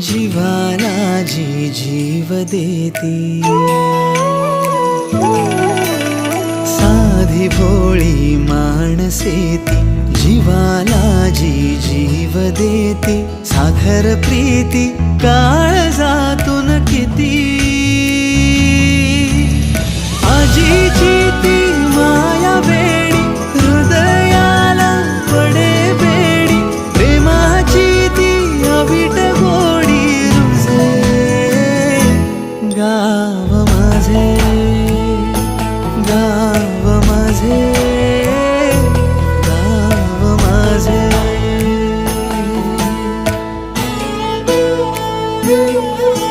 जीवाला जी जीव देती। साधी भोळी माणसे ती जीवाला जी जीव देती। साखर प्रीति काळ गाव माझे गाव माझे गाव माझे Thank you.